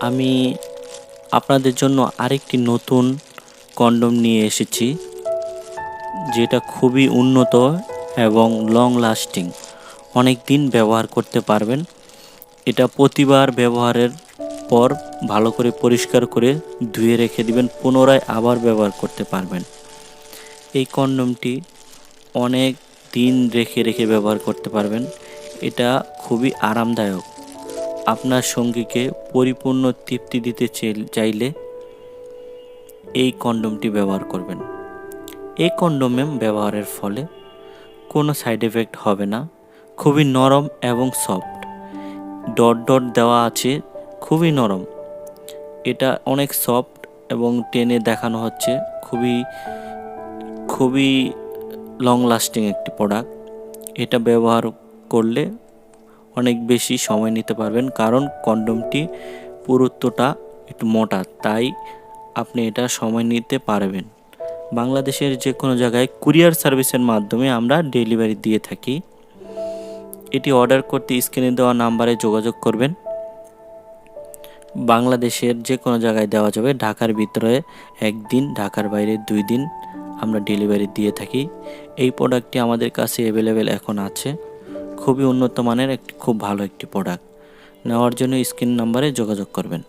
আমি আপনাদের জন্য আরেকটি নতুন কন্ডম নিয়ে এসেছি, যেটা খুবই উন্নত এবং লং লাস্টিং অনেক দিন ব্যবহার করতে পারবেন। এটা প্রতিবার ব্যবহারের পর ভালো করে পরিষ্কার করে ধুয়ে রেখে দিবেন, পুনরায় আবার ব্যবহার করতে পারবেন। এই কন্ডমটি অনেক দিন রেখে রেখে ব্যবহার করতে পারবেন। এটা খুবই আরামদায়ক। আপনার সঙ্গীকে পরিপূর্ণ তৃপ্তি দিতে চাই- চাইলে এই কন্ডমটি ব্যবহার করবেন। এই কন্ডোমে ব্যবহারের ফলে কোনো সাইড এফেক্ট হবে না, খুবই নরম এবং সফট। ডট ডট দেওয়া আছে, খুবই নরম। এটা অনেক সফট এবং টেনে দেখানো হচ্ছে, খুবই খুবই লং লাস্টিং একটি প্রোডাক্ট এটা ব্যবহার করলে অনেক বেশি সময় নিতে পারবেন। কারণ কন্ডমটি পুরুত্বটা একটু মোটা, তাই আপনি এটা সময় নিতে পারবেন। বাংলাদেশের যে কোনো জায়গায় কুরিয়ার সার্ভিসের মাধ্যমে আমরা ডেলিভারি দিয়ে থাকি। এটি অর্ডার করতে স্ক্রিনে দেওয়া নাম্বারে যোগাযোগ করবেন। বাংলাদেশের যে কোনো জায়গায় দেওয়া যাবে, ঢাকার ভিতরে একদিন, ঢাকার বাইরে দুই দিন আমরা ডেলিভারি দিয়ে থাকি। এই প্রোডাক্টটি আমাদের কাছে অ্যাভেলেবেল এখন আছে। খুবই উন্নত মানের একটি খুব ভালো একটি প্রোডাক্ট নেওয়ার জন্য স্ক্রিন নাম্বারে যোগাযোগ করবেন।